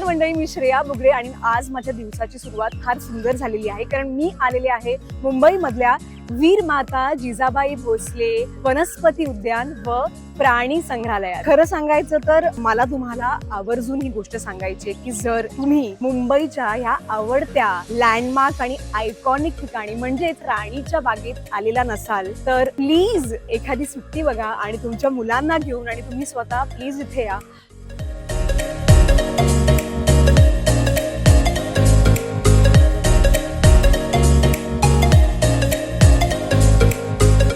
नमस्कार मंडळी मी श्रेया बुगडे आणि आज माझ्या दिवसाची सुरुवात फार सुंदर झालेली आहे. कारण मी आलेले आहे मुंबईमधल्या वीर माता जिजाबाई भोसले वनस्पती उद्यान व प्राणी संग्रहालय खरं सांगायचं तर मला तुम्हाला आवर्जून ही गोष्ट सांगायची आहे की जर तुम्ही मुंबईच्या ह्या आवडत्या लँडमार्क आणि आयकॉनिक ठिकाणी म्हणजेच राणीच्या बागेत आलेला नसाल तर प्लीज एखादी सुट्टी बघा आणि तुमच्या मुलांना घेऊन आणि तुम्ही स्वतः प्लीज इथे या.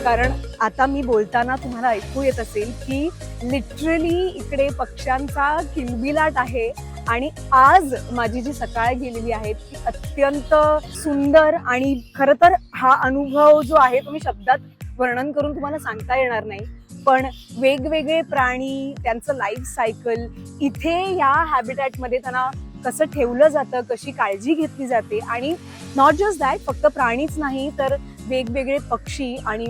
कारण आता मी बोलताना तुम्हाला ऐकू येत असेल की लिटरली इकडे पक्ष्यांचा किलबिलाट आहे आणि आज माझी जी सकाळ गेलेली आहे ती अत्यंत सुंदर आणि खरं तर हा अनुभव जो आहे तो मी शब्दात वर्णन करून तुम्हाला सांगता येणार नाही. पण वेगवेगळे प्राणी त्यांचं लाईफ सायकल इथे या हॅबिटॅटमध्ये त्यांना कसं ठेवलं जातं कशी काळजी घेतली जाते आणि नॉट जस्ट दॅट फक्त प्राणीच नाही तर वेगवेगळे पक्षी आणि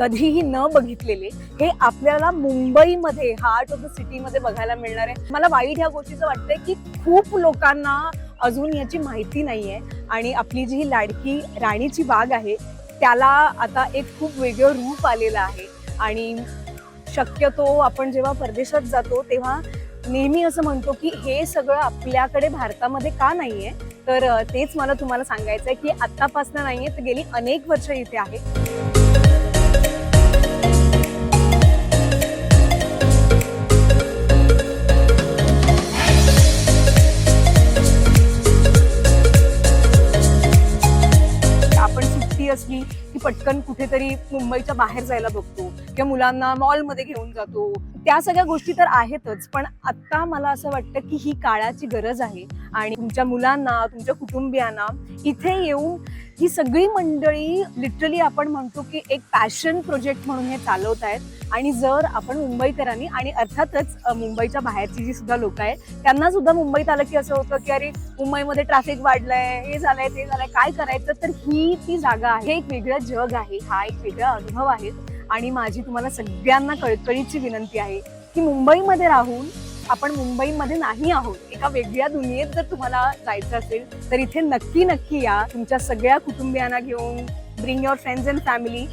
कधीही न बघितलेले हे आपल्याला मुंबईमध्ये हार्ट ऑफ द सिटीमध्ये बघायला मिळणार आहे. मला वाईट ह्या गोष्टीचं वाटतंय की खूप लोकांना अजून याची माहिती नाही आहे आणि आपली जी ही लाडकी राणीची बाग आहे त्याला आता एक खूप वेगळं रूप आलेलं आहे. आणि शक्यतो आपण जेव्हा परदेशात जातो तेव्हा नेहमी असं म्हणतो की हे सगळं आपल्याकडे भारतामध्ये का नाहीये? तर तेच मला तुम्हाला सांगायचं आहे की आत्तापासून नाहीये तर गेली अनेक वर्ष इथे आहे. पटकन कुठेतरी मुंबईच्या बाहेर जायला बघतो. किंवा मुलांना मॉलमध्ये घेऊन जातो. त्या सगळ्या गोष्टी तर आहेतच पण आता मला असं वाटतं की ही काळाची गरज आहे आणि तुमच्या मुलांना तुमच्या कुटुंबियांना इथे येऊन ही सगळी मंडळी लिटरली आपण म्हणतो की एक पॅशन प्रोजेक्ट म्हणून हे चालवत आहेत. आणि जर आपण मुंबईकरांनी आणि अर्थातच मुंबईच्या बाहेरची जी सुद्धा लोक आहेत त्यांना सुद्धा मुंबईत आलं की असं होतं की अरे मुंबईमध्ये ट्रॅफिक वाढलंय हे झालंय ते झालंय काय करायचं? तर ही ती जागा आहे. हे एक वेगळं जग आहे. हा एक वेगळा अनुभव आहे. आणि माझी तुम्हाला सगळ्यांना कळकळीची विनंती आहे की मुंबईमध्ये राहून आपण मुंबईमध्ये नाही आहोत. एका वेगळ्या दुनियेत जर तुम्हाला जायचं असेल तर इथे नक्की नक्की या. तुमच्या सगळ्या कुटुंबियांना घेऊन bring your friends and family